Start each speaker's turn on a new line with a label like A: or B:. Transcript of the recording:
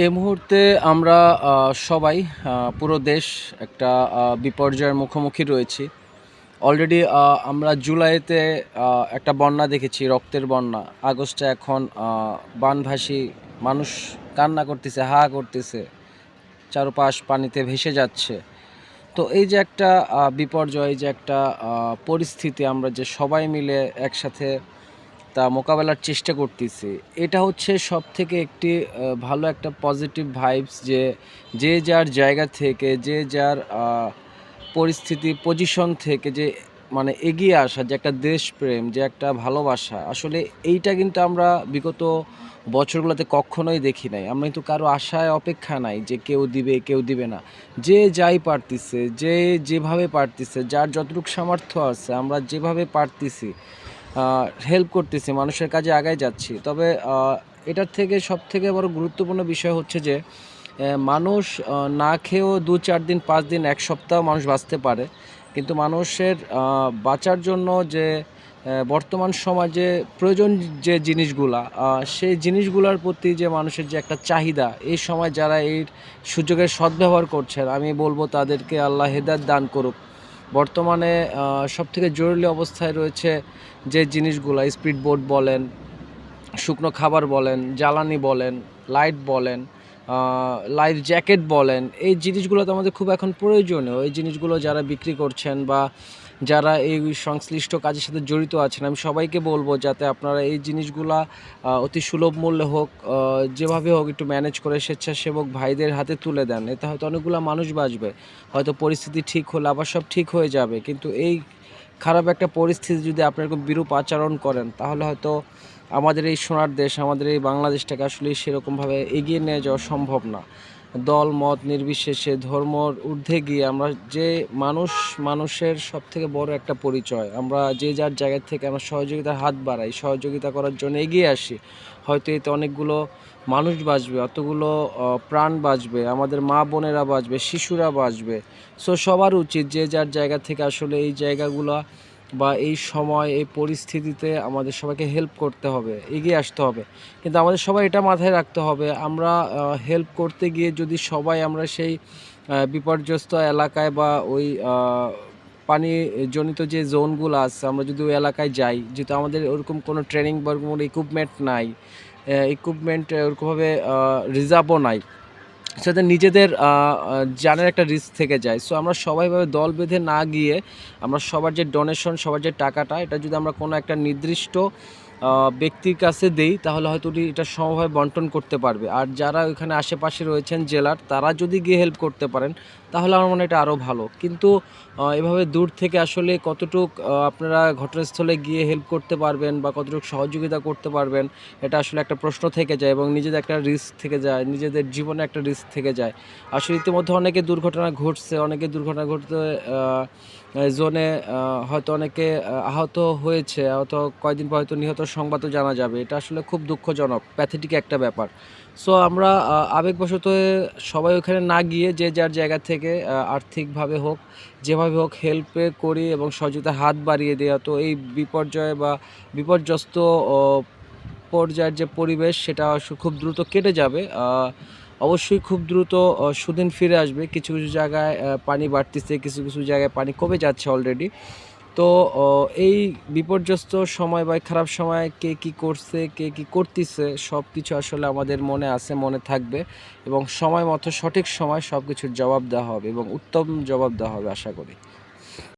A: এই মুহূর্তে আমরা সবাই পুরো দেশ একটা বিপর্যয়ের মুখোমুখি রয়েছি। অলরেডি আমরা জুলাইতে একটা বন্যা দেখেছি, রক্তের বন্যা। আগস্টে এখন বানভাসী মানুষ কান্না করতেছে, হা করতেছে। চারপাশ পানিতে ভেসে যাচ্ছে। তো এই যে একটা বিপর্যয়, এই যে একটা পরিস্থিতি, আমরা যে সবাই মিলে একসাথে তা মোকাবেলার চেষ্টা করতেছি। এটা হচ্ছে সব থেকে একটি ভালো একটা পজিটিভ ভাইবস যে যে যার জায়গা থেকে, যে যার পরিস্থিতি পজিশন থেকে যে মানে এগিয়ে আসা, যে একটা দেশপ্রেম, যে একটা ভালোবাসা, আসলে এইটা কিন্তু আমরা বিগত বছরগুলোতে কখনোই দেখি নাই। আমরা কিন্তু কারও আশায় অপেক্ষা নাই যে কেউ দিবে কেউ দিবে না। যে যাই পারতিছে, যে যেভাবে পারতিছে, যার যতটুকু সামর্থ্য আছে, আমরা যেভাবে পারতিছি হেল্প করতেছি, মানুষের কাজে আগায় যাচ্ছি। তবে এটার থেকে সব থেকে বড় গুরুত্বপূর্ণ বিষয় হচ্ছে যে মানুষ না খেয়েও দু চার দিন, পাঁচ দিন, এক সপ্তাহ মানুষ বাঁচতে পারে। কিন্তু মানুষের বাঁচার জন্য যে বর্তমান সমাজে প্রয়োজন যে জিনিসগুলা সেই জিনিসগুলোর প্রতি যে মানুষের যে একটা চাহিদা, এই সময় যারা এই সুযোগের সদ্ব্যবহার করছেন, আমি বলব তাদেরকে আল্লাহ হেদায়ত দান করুক। বর্তমানে সব থেকে জরুরি অবস্থায় রয়েছে যে জিনিসগুলো, স্পিড বোট বলেন, শুকনো খাবার বলেন, জ্বালানি বলেন, লাইট বলেন লাইফ জ্যাকেট বলেন, এই জিনিসগুলো তো আমাদের খুব এখন প্রয়োজনীয়। এই জিনিসগুলো যারা বিক্রি করছেন বা যারা এই সংশ্লিষ্ট কাজের সাথে জড়িত আছেন, আমি সবাইকে বলব যাতে আপনারা এই জিনিসগুলা অতি সুলভ মূল্যে হোক যেভাবে হোক একটু ম্যানেজ করে স্বেচ্ছাসেবক ভাইদের হাতে তুলে দেন। এতে হয়তো অনেকগুলো মানুষ বাঁচবে। হয়তো পরিস্থিতি ঠিক হলে আবার সব ঠিক হয়ে যাবে। কিন্তু এই খারাপ একটা পরিস্থিতি যদি আপনি এরকম বিরূপ আচরণ করেন, তাহলে হয়তো আমাদের এই সোনার দেশ, আমাদের এই বাংলাদেশটাকে আসলে সেরকমভাবে এগিয়ে নিয়ে যাওয়া সম্ভব না। দল, মত নির্বিশেষে ধর্মর ঊর্ধ্বে গিয়ে আমরা যে মানুষ, মানুষের সব থেকে বড় একটা পরিচয়, আমরা যে যার জায়গা থেকে আমরা সহযোগিতার হাত বাড়াই, সহযোগিতা করার জন্য এগিয়ে আসি, হয়তো এতে অনেকগুলো মানুষ বাঁচবে, অতগুলো প্রাণ বাঁচবে, আমাদের মা বোনেরা বাঁচবে, শিশুরা বাঁচবে। সো সবার উচিত যে যার জায়গা থেকে আসলে এই জায়গাগুলো বা এই সময় এই পরিস্থিতিতে আমাদের সবাইকে হেল্প করতে হবে এগিয়ে আসতে হবে। কিন্তু আমাদের সবাই এটা মাথায় রাখতে হবে আমরা হেল্প করতে গিয়ে যদি সবাই আমরা সেই বিপর্যস্ত এলাকায় বা ওই আহ, পানি জনিত যে জোনগুলো আছে আমরা যদি ওই এলাকায় যাই যেহেতু আমাদের ওরকম কোনো ট্রেনিং বা ওরকম কোনো ইকুইপমেন্ট নাই ইকুইপমেন্ট ওরকমভাবে রিজার্ভও নাই সাথে নিজেদের জানের একটা রিস্ক থেকে যায়। সো আমরা সবাইভাবে দল বেঁধে না গিয়ে আমরা সবার যে ডোনেশন সবার যে টাকাটা, এটা যদি আমরা কোনো একটা নির্দিষ্ট ব্যক্তির কাছে দেই, তাহলে হয়তো উনি এটা সমভাবে বন্টন করতে পারবে। আর যারা ওইখানে আশেপাশে রয়েছেন জেলার, তারা যদি গিয়ে হেল্প করতে পারেন, তাহলে আমার মনে এটা আরও ভালো। কিন্তু এভাবে দূর থেকে আসলে কতটুক আপনারা ঘটনাস্থলে গিয়ে হেল্প করতে পারবেন বা কতটুকু সহযোগিতা করতে পারবেন, এটা আসলে একটা প্রশ্ন থেকে যায় এবং নিজেদের একটা রিস্ক থেকে যায়, নিজেদের জীবনে একটা রিস্ক থেকে যায়। আসলে ইতিমধ্যে অনেকে দুর্ঘটনা ঘটছে, অনেকে দুর্ঘটনা ঘটতে জোনে হয়তো অনেকে আহত হয়েছে, হয়তো কয়দিন পর হয়তো নিহত সংবাদও জানা যাবে। এটা আসলে খুব দুঃখজনক প্যাথেটিক একটা ব্যাপার। সো আমরা আবেগবশত সবাই ওখানে না গিয়ে যে যার জায়গা থেকে আর্থিকভাবে হোক, যেভাবে হোক হেল্পে করি এবং সহযোগিতার হাত বাড়িয়ে দেওয়া, তো এই বিপর্যয় বা বিপর্যস্ত পর্যায়ের যে পরিবেশ, সেটা খুব দ্রুত কেটে যাবে। অবশ্যই খুব দ্রুত সুদিন ফিরে আসবে। কিছু কিছু জায়গায় পানি বাড়তিছে, কিছু কিছু জায়গায় পানি কমে যাচ্ছে অলরেডি তো এই বিপর্যস্ত সময় বা খারাপ সময় কে কি করছে, কে কি করতেছে সব কিছু আসলে আমাদের মনে আছে, মনে থাকবে এবং সময় মতো সঠিক সময় সব কিছুর জবাব দেওয়া হবে এবং উত্তম জবাব দেওয়া হবে, আশা করি।